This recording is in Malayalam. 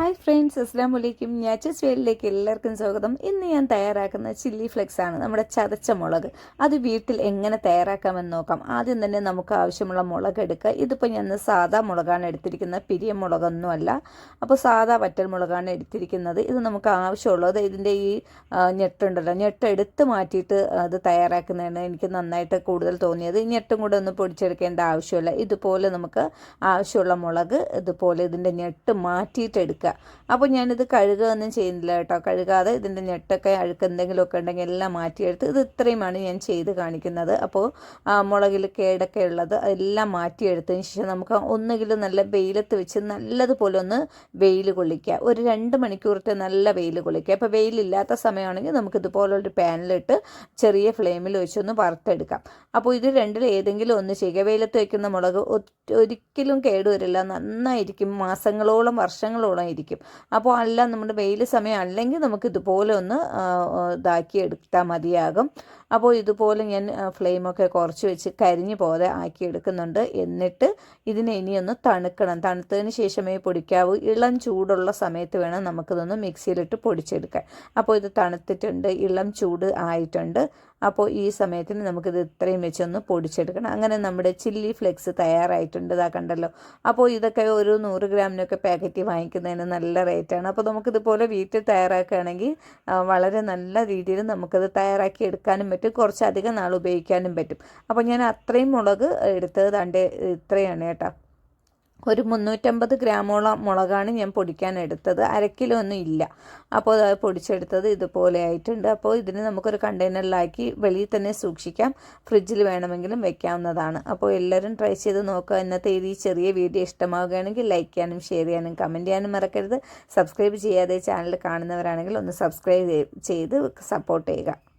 ഹായ് ഫ്രണ്ട്സ് അസ്സാം വലൈക്കും ഞാച്ചസ് വേലിലേക്ക് എല്ലാവർക്കും സ്വാഗതം. ഇന്ന് ഞാൻ തയ്യാറാക്കുന്ന ചില്ലി ഫ്ലെക്സ് ആണ് നമ്മുടെ ചതച്ച മുളക്. അത് വീട്ടിൽ എങ്ങനെ തയ്യാറാക്കാമെന്ന് നോക്കാം. ആദ്യം തന്നെ നമുക്ക് ആവശ്യമുള്ള മുളക് എടുക്കുക. ഇതിപ്പോൾ ഞാൻ സാധാ മുളകാണ് എടുത്തിരിക്കുന്നത്. പിരിയ മുളകൊന്നും അല്ല അപ്പോൾ സാധാ വറ്റൽ മുളകാണ് എടുത്തിരിക്കുന്നത്. ഇത് നമുക്ക് ആവശ്യമുള്ളത്. ഇതിന്റെ ഈ ഞെട്ടുണ്ടല്ലോ. ഞെട്ട് എടുത്ത് മാറ്റിയിട്ട് അത് തയ്യാറാക്കുന്നതാണ് എനിക്ക് നന്നായിട്ട് കൂടുതൽ തോന്നിയത്. ഈ ഞെട്ടും കൂടെ ഒന്ന് പൊടിച്ചെടുക്കേണ്ട ആവശ്യമില്ല. ഇതുപോലെ നമുക്ക് ആവശ്യമുള്ള മുളക് ഇതുപോലെ ഇതിന്റെ ഞെട്ട് മാറ്റിയിട്ട് അപ്പോൾ ഞാനിത് കഴുകുകയൊന്നും ചെയ്യുന്നില്ല കേട്ടോ. കഴുകാതെ ഇതിന്റെ ഞെട്ടൊക്കെ അഴുക്ക് എന്തെങ്കിലുമൊക്കെ ഉണ്ടെങ്കിൽ എല്ലാം മാറ്റിയെടുത്ത് ഇത് ഇത്രയുമാണ് ഞാൻ ചെയ്ത് കാണിക്കുന്നത്. അപ്പോൾ മുളകിൽ കേടൊക്കെ ഉള്ളത് അതെല്ലാം മാറ്റിയെടുത്തതിന് ശേഷം നമുക്ക് ഒന്നുകിൽ നല്ല വെയിലത്ത് വെച്ച് നല്ലതുപോലെ ഒന്ന് വെയിൽ കൊള്ളിക്കുക. ഒരു രണ്ട് മണിക്കൂറത്തെ നല്ല വെയിൽ കൊള്ളിക്കുക. അപ്പോൾ വെയിലില്ലാത്ത സമയമാണെങ്കിൽ നമുക്ക് ഇതുപോലൊരു പാനിലിട്ട് ചെറിയ ഫ്ലെയിമിൽ വെച്ചൊന്ന് വറുത്തെടുക്കാം. അപ്പോൾ ഇത് രണ്ടിൽ ഏതെങ്കിലും ഒന്ന് ചെയ്യുക. വെയിലത്ത് വയ്ക്കുന്ന മുളക് ഒരിക്കലും കേടുവരില്ല. നന്നായിരിക്കും. മാസങ്ങളോളം വർഷങ്ങളോളം ഇരിക്കും അപ്പോൾ അല്ല നമ്മുടെ വെയിൽ സമയം അല്ലെങ്കിൽ നമുക്ക് ഇതുപോലെ ഒന്ന് ഇതാക്കി എടുത്താൽ മതിയാകും. അപ്പോൾ ഇതുപോലെ ഞാൻ ഫ്ലെയിമൊക്കെ കുറച്ച് വെച്ച് കരിഞ്ഞു പോലെ ആക്കി എടുക്കുന്നുണ്ട്. എന്നിട്ട് ഇതിനെ ഇനിയൊന്ന് തണുക്കണം. തണുത്തതിന് ശേഷമേ പൊടിക്കാവൂ. ഇളം ചൂടുള്ള സമയത്ത് വേണം നമുക്കിതൊന്ന് മിക്സിയിലിട്ട് പൊടിച്ചെടുക്കാൻ. അപ്പോൾ ഇത് തണുത്തിട്ടുണ്ട് ഇളം ചൂട് ആയിട്ടുണ്ട്. അപ്പോൾ ഈ സമയത്തിന് നമുക്കിത് ഇത്രയും വെച്ചൊന്ന് പൊടിച്ചെടുക്കണം. അങ്ങനെ നമ്മുടെ ചില്ലി ഫ്ലെക്സ് തയ്യാറായിട്ടുണ്ട്. ഇതാ കണ്ടല്ലോ. അപ്പോൾ ഇതൊക്കെ ഒരു നൂറ് ഗ്രാമിനൊക്കെ പാക്കറ്റ് വാങ്ങിക്കുന്നതിന് നല്ല റേറ്റാണ് അപ്പോൾ നമുക്കിതുപോലെ വീട്ടിൽ തയ്യാറാക്കുകയാണെങ്കിൽ വളരെ നല്ല രീതിയിൽ നമുക്കത് തയ്യാറാക്കി എടുക്കാനും പറ്റും. കുറച്ചധികം നാൾ ഉപയോഗിക്കാനും പറ്റും. അപ്പോൾ ഞാൻ അത്രയും മുളക് എടുത്തത് തന്റെ ഇത്രയാണ് കേട്ടോ. ഒരു മുന്നൂറ്റമ്പത് ഗ്രാമോളം മുളകാണ് ഞാൻ പൊടിക്കാൻ എടുത്തത്. അര കിലോ ഒന്നും ഇല്ല. അപ്പോൾ അത് പൊടിച്ചെടുത്തത് ഇതുപോലെ ആയിട്ടുണ്ട്. അപ്പോൾ ഇതിന് നമുക്കൊരു കണ്ടെയ്നറിലാക്കി വെളിയിൽ തന്നെ സൂക്ഷിക്കാം. ഫ്രിഡ്ജിൽ വേണമെങ്കിലും വെക്കാവുന്നതാണ്. അപ്പോൾ എല്ലാവരും ട്രൈ ചെയ്ത് നോക്കുക. ഇന്നത്തെ ഈ ചെറിയ വീഡിയോ ഇഷ്ടമാവുകയാണെങ്കിൽ ലൈക്ക് ചെയ്യാനും ഷെയർ ചെയ്യാനും കമന്റ് ചെയ്യാനും മറക്കരുത്. സബ്സ്ക്രൈബ് ചെയ്യാതെ ചാനൽ കാണുന്നവരാണെങ്കിൽ ഒന്ന് സബ്സ്ക്രൈബ് ചെയ്ത് സപ്പോർട്ട് ചെയ്യുക.